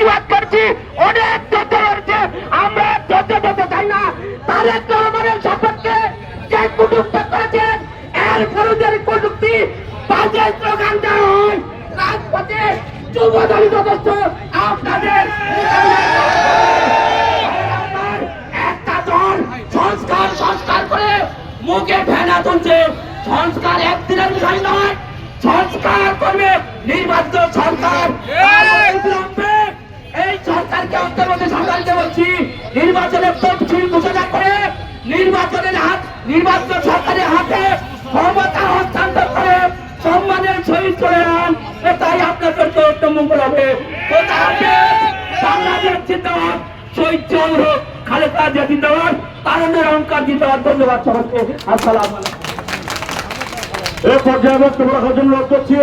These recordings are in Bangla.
প্রতিবাদ করছি, অনেক তথ্য রয়েছে, আমরা তথ্য দিতে চাই না। তারেক রহমানের সম্পর্কে যে কুটুক্তি করেছেন, এর বিরুদ্ধে কুটুক্তি বাজে স্লোগান দেওয়া হয়। রাজপথে যুব আপনাদের একটা দল সংস্কার সংস্কার করে মুখে ভেনা তুলছে। সংস্কার একদিনের বিষয় নয়, সংস্কার করবে নির্বাচিত সরকার। সরকারকে অন্তর্বর্তী সরকারকে বলছি নির্বাচনের ঘোষণা করে, নির্বাচনের হাত, নির্বাচিত সরকারের হাতে ক্ষমতা হস্তান্তর করে, সম্মানের সহিত চলে যান। এটাই আপনার জন্য উত্তম মঙ্গল হবে। হবে বাংলাদেশ জিন্দাবাদ, শহীদ চন্দ্র খালেদা জিয়া জিন্দাবাদ অহংকার জিন্দাবাদ। ধন্যবাদ সবাইকে। আসসালাম এ পর্যায়ে বক্তব্য রাখার জন্য করছি,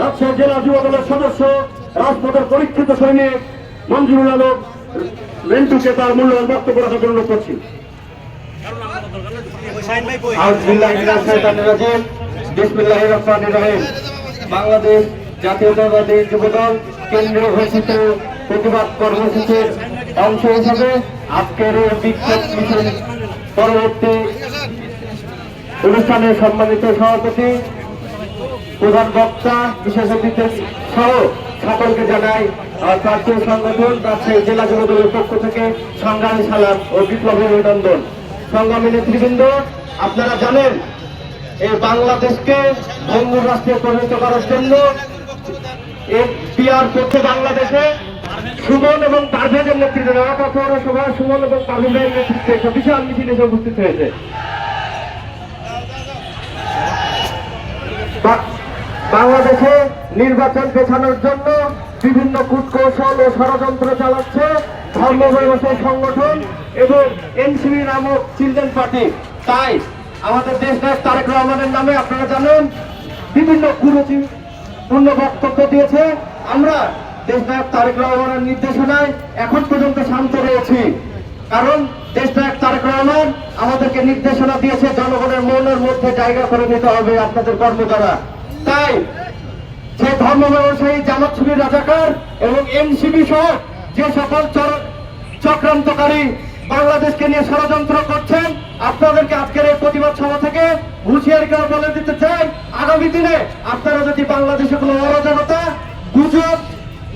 রাজশাহী জেলা যুব দলের সদস্য, রাজপথের পরীক্ষিত সৈনিক মঞ্জুরুল আলম মেন্টুকে তার মূল্যবান বক্তব্য রাখার জন্য করছি। বাংলাদেশ জাতীয়তাবাদী যুবদল কেন্দ্রীয় ঘোষিত প্রতিবাদ কর্মসূচির অংশ হিসাবে আজকের বিক্ষোভ মিছিল পরবর্তী অনুষ্ঠানে সম্মানিত সভাপতি, প্রধান বক্তা, বিশেষ অতিথি সহ সকলকে জানাই জাতীয় সংগঠন রাজশাহী জেলা যুবদলের পক্ষ থেকে সংগ্রামী সালাম ও বিপ্লবী অভিনন্দন। সংগ্রামী নেতৃবৃন্দ, আপনারা জানেন, এই বাংলাদেশকে রাষ্ট্রে পরিণত করার জন্য বাংলাদেশে সুমন এবং পারভেজের নেতৃত্বে ঢাকা পৌরসভা সুমন এবং পারভেজের নেতৃত্বে একটা বিশাল মিছিল এসে উপস্থিত হয়েছে। বাংলাদেশে নির্বাচন পেছানোর জন্য বিভিন্ন কূটকৌশল ও ষড়যন্ত্র চালাচ্ছে ধর্ম ব্যবসায়ী সংগঠন এবং এনসিবি নামক চিলড্রেন পার্টি তাই আমাদের দেশ নায়ক তারেক রহমানের নামে আপনারা জানেন, বিভিন্ন কুরুচি পূর্ণ বক্তব্য দিয়েছে। আমরা দেশ নায়ক তারেক রহমানের নির্দেশনায় এখন পর্যন্ত শান্ত রয়েছি। কারণ দেশ নায়ক তারেক রহমান আমাদেরকে নির্দেশনা দিয়েছে, জনগণের মনের মধ্যে জায়গা করে নিতে হবে আপনাদের কর্ম তাই ধর্ম ব্যবসায়ী জামাত শিবির রাজাকার এবং এনসিবি সহ যে সকল চক্রান্তকারী বাংলাদেশকে নিয়ে ষড়যন্ত্র করছেন, আপনাদেরকে আজকের এই প্রতিবাদ সভা থেকে হুঁশিয়ারি করে বলে দিতে চাই, আগামী দিনে আপনারা যদি বাংলাদেশে কোনো অরাজকতা, গুজব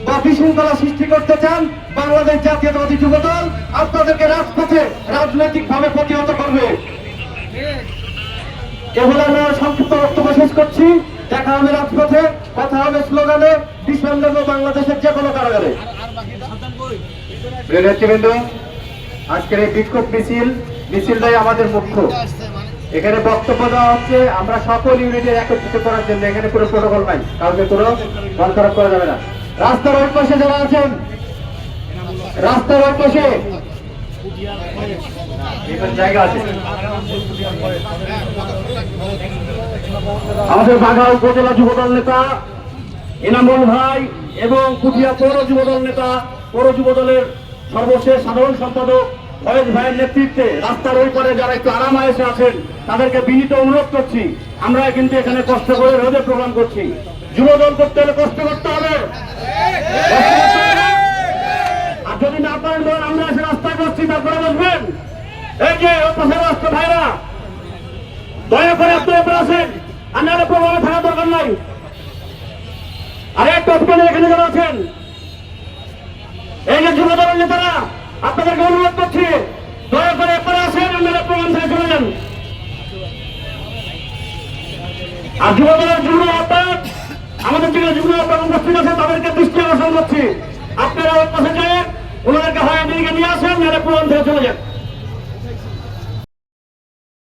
বা বিশৃঙ্খলা সৃষ্টি করতে চান, বাংলাদেশ জাতীয়তাবাদী যুবদল আপনাদেরকে রাজপথে রাজনৈতিক ভাবে প্রতিহত করবে। এগুলো আমরা সংক্ষিপ্ত বক্তব্য শেষ করছি। দেখা হবে রাজপথে, কথা হবে স্লোগানে বিশ্রাম বাংলাদেশের যে কোনো কারাগারে। নেতৃবৃন্দ, আজকের এই বিক্ষোভ মিছিল মিছিলটাই আমাদের মুখ্য। এখানে বক্তব্য দেওয়া হচ্ছে, আমরা সকল ইউনিটের একত্রিত করার জন্য, এখানে কোনো প্রোটোকল নাই, কাউকে কোনো মন খারাপ করা যাবে না। রাস্তার ওই পাশে যারা আছেন, রাস্তার ওই পাশে। আমাদের বাঘা উপজেলা যুবদল নেতা এনামুল ভাই এবং কুঠিয়া পৌর যুবদল নেতা পৌর যুবদলের সর্বশেষ সাধারণ সম্পাদক ফয়েজ ভাইয়ের নেতৃত্বে রাস্তার ওই পারে যারা একটু আরাম আয়েসে আছেন তাদেরকে বিনীত অনুরোধ করছি। আমরা কিন্তু এখানে কষ্ট করে রোদে প্রোগ্রাম করছি। যুবদল করতে হলে কষ্ট করতে হবে। আর যদি না পারেন আমরা বসছি তারপরে বসবেন এই যে ভাইরা, দয়া করে আপনি এবার আসেন। নাহলে প্রোগ্রামে থাকার দরকার নাই। আর অভিযানে এখানে যারা আছেন, এই যে যুব দলের নেতারা, আপনাদেরকে অনুরোধ করছি, দয়া করে এরপরে আসেন নাহলে প্রোগ্রাম থেকে চলে যান। আর যুব দলের যুগ্ম আহ্বায়ক, আমাদের যে যুগ্ম আহ্বায়ক উপস্থিত আছে তাদেরকে দৃষ্টি আকর্ষণ করছি। আপনারা ওর পাশে যান চলে যান।